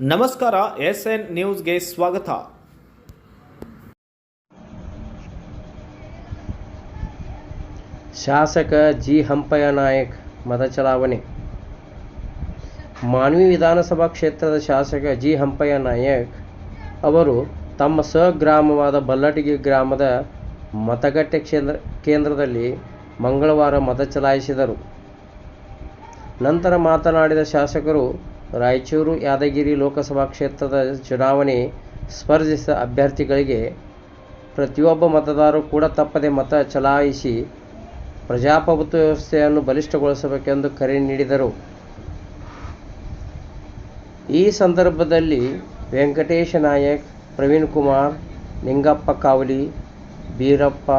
ನಮಸ್ಕಾರ S N ನ್ಯೂಸ್ಗೆ ಸ್ವಾಗತ. ಶಾಸಕ ಜಿ. ಹಂಪಯ್ಯ ನಾಯಕ್ ಮತ ಚಲಾವಣೆ. ಮಾನ್ವಿ ವಿಧಾನಸಭಾ ಕ್ಷೇತ್ರದ ಶಾಸಕ ಜಿ. ಹಂಪಯ್ಯ ನಾಯಕ್ ಅವರು ತಮ್ಮ ಸ್ವಗ್ರಾಮವಾದ ಬಲ್ಲಟಗಿ ಗ್ರಾಮದ ಮತಗಟ್ಟೆ ಕ್ಷೇತ್ರ, ಕೇಂದ್ರದಲ್ಲಿ ಮಂಗಳವಾರ ಮತ ಚಲಾಯಿಸಿದರು. ನಂತರ ಮಾತನಾಡಿದ ಶಾಸಕರು ರಾಯಚೂರು ಯಾದಗಿರಿ ಲೋಕಸಭಾ ಕ್ಷೇತ್ರದ ಚುನಾವಣೆ ಸ್ಪರ್ಧಿಸಿದ ಅಭ್ಯರ್ಥಿಗಳಿಗೆ ಪ್ರತಿಯೊಬ್ಬ ಮತದಾರರು ಕೂಡ ತಪ್ಪದೆ ಮತ ಚಲಾಯಿಸಿ ಪ್ರಜಾಪ್ರಭುತ್ವ ವ್ಯವಸ್ಥೆಯನ್ನು ಬಲಿಷ್ಠಗೊಳಿಸಬೇಕೆಂದು ಕರೆ ನೀಡಿದರು. ಈ ಸಂದರ್ಭದಲ್ಲಿ ವೆಂಕಟೇಶ ನಾಯಕ್, ಪ್ರವೀಣ್ ಕುಮಾರ್, ನಿಂಗಪ್ಪ ಕಾವಲಿ, ಬೀರಪ್ಪ,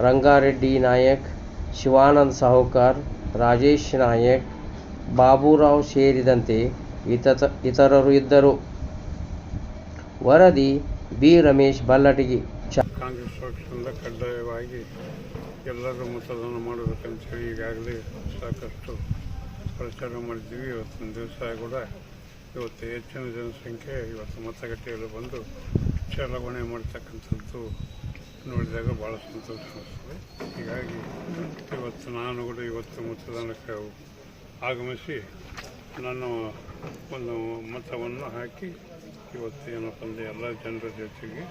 ರಂಗಾರೆಡ್ಡಿ ನಾಯಕ್, ಶಿವಾನಂದ್ ಸಾಹುಕಾರ್, ರಾಜೇಶ್ ನಾಯಕ್ ಬಾಬುರಾವ್ ಸೇರಿದಂತೆ ಇತ, ಇತರರು ಇದ್ದರು. ವರದಿ ಬಿ. ರಮೇಶ್ ಬಲ್ಲಟಗಿ. ಕಾಂಗ್ರೆಸ್ ಪಕ್ಷದಿಂದ ಕಡ್ಡಾಯವಾಗಿ ಎಲ್ಲರೂ ಮತದಾನ ಮಾಡಬೇಕಂತೇಳಿ ಈಗಾಗಲೇ ಸಾಕಷ್ಟು ಪ್ರಚಾರ ಮಾಡಿದ್ದೀವಿ. ಇವತ್ತಿನ ದಿವಸ ಕೂಡ ಇವತ್ತು ಹೆಚ್ಚಿನ ಜನಸಂಖ್ಯೆ, ಇವತ್ತು ಮತಗಟ್ಟೆಯಲ್ಲಿ ಬಂದು ಚಲಾವಣೆ ಮಾಡ್ತಕ್ಕಂಥದ್ದು ನೋಡಿದಾಗ ಭಾಳ ಸಂತೋಷ ಅನಿಸ್ತದೆ. ಹೀಗಾಗಿ ಇವತ್ತು ನಾನು ಕೂಡ ಇವತ್ತು ಮತದಾನಕ್ಕೆ ಆಗಮಿಸಿ ನಾನು ಒಂದು ಮತವನ್ನು ಹಾಕಿ ಇವತ್ತು ಏನಪ್ಪ ಅಂದರೆ ಎಲ್ಲ ಜನರ ಜೊತೆಗೆ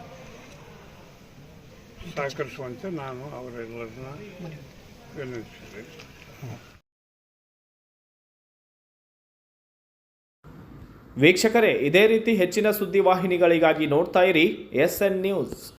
ಸಹಕರಿಸುವಂತೆ ನಾನು ಅವರೆಲ್ಲರನ್ನ ವಿನಂತಿಸಿದೆ ವೀಕ್ಷಕರೇ, ಇದೇ ರೀತಿ ಹೆಚ್ಚಿನ ಸುದ್ದಿವಾಹಿನಿಗಳಿಗಾಗಿ ನೋಡ್ತಾ ಇರಿ ಎಸ್ ಎನ್ ನ್ಯೂಸ್.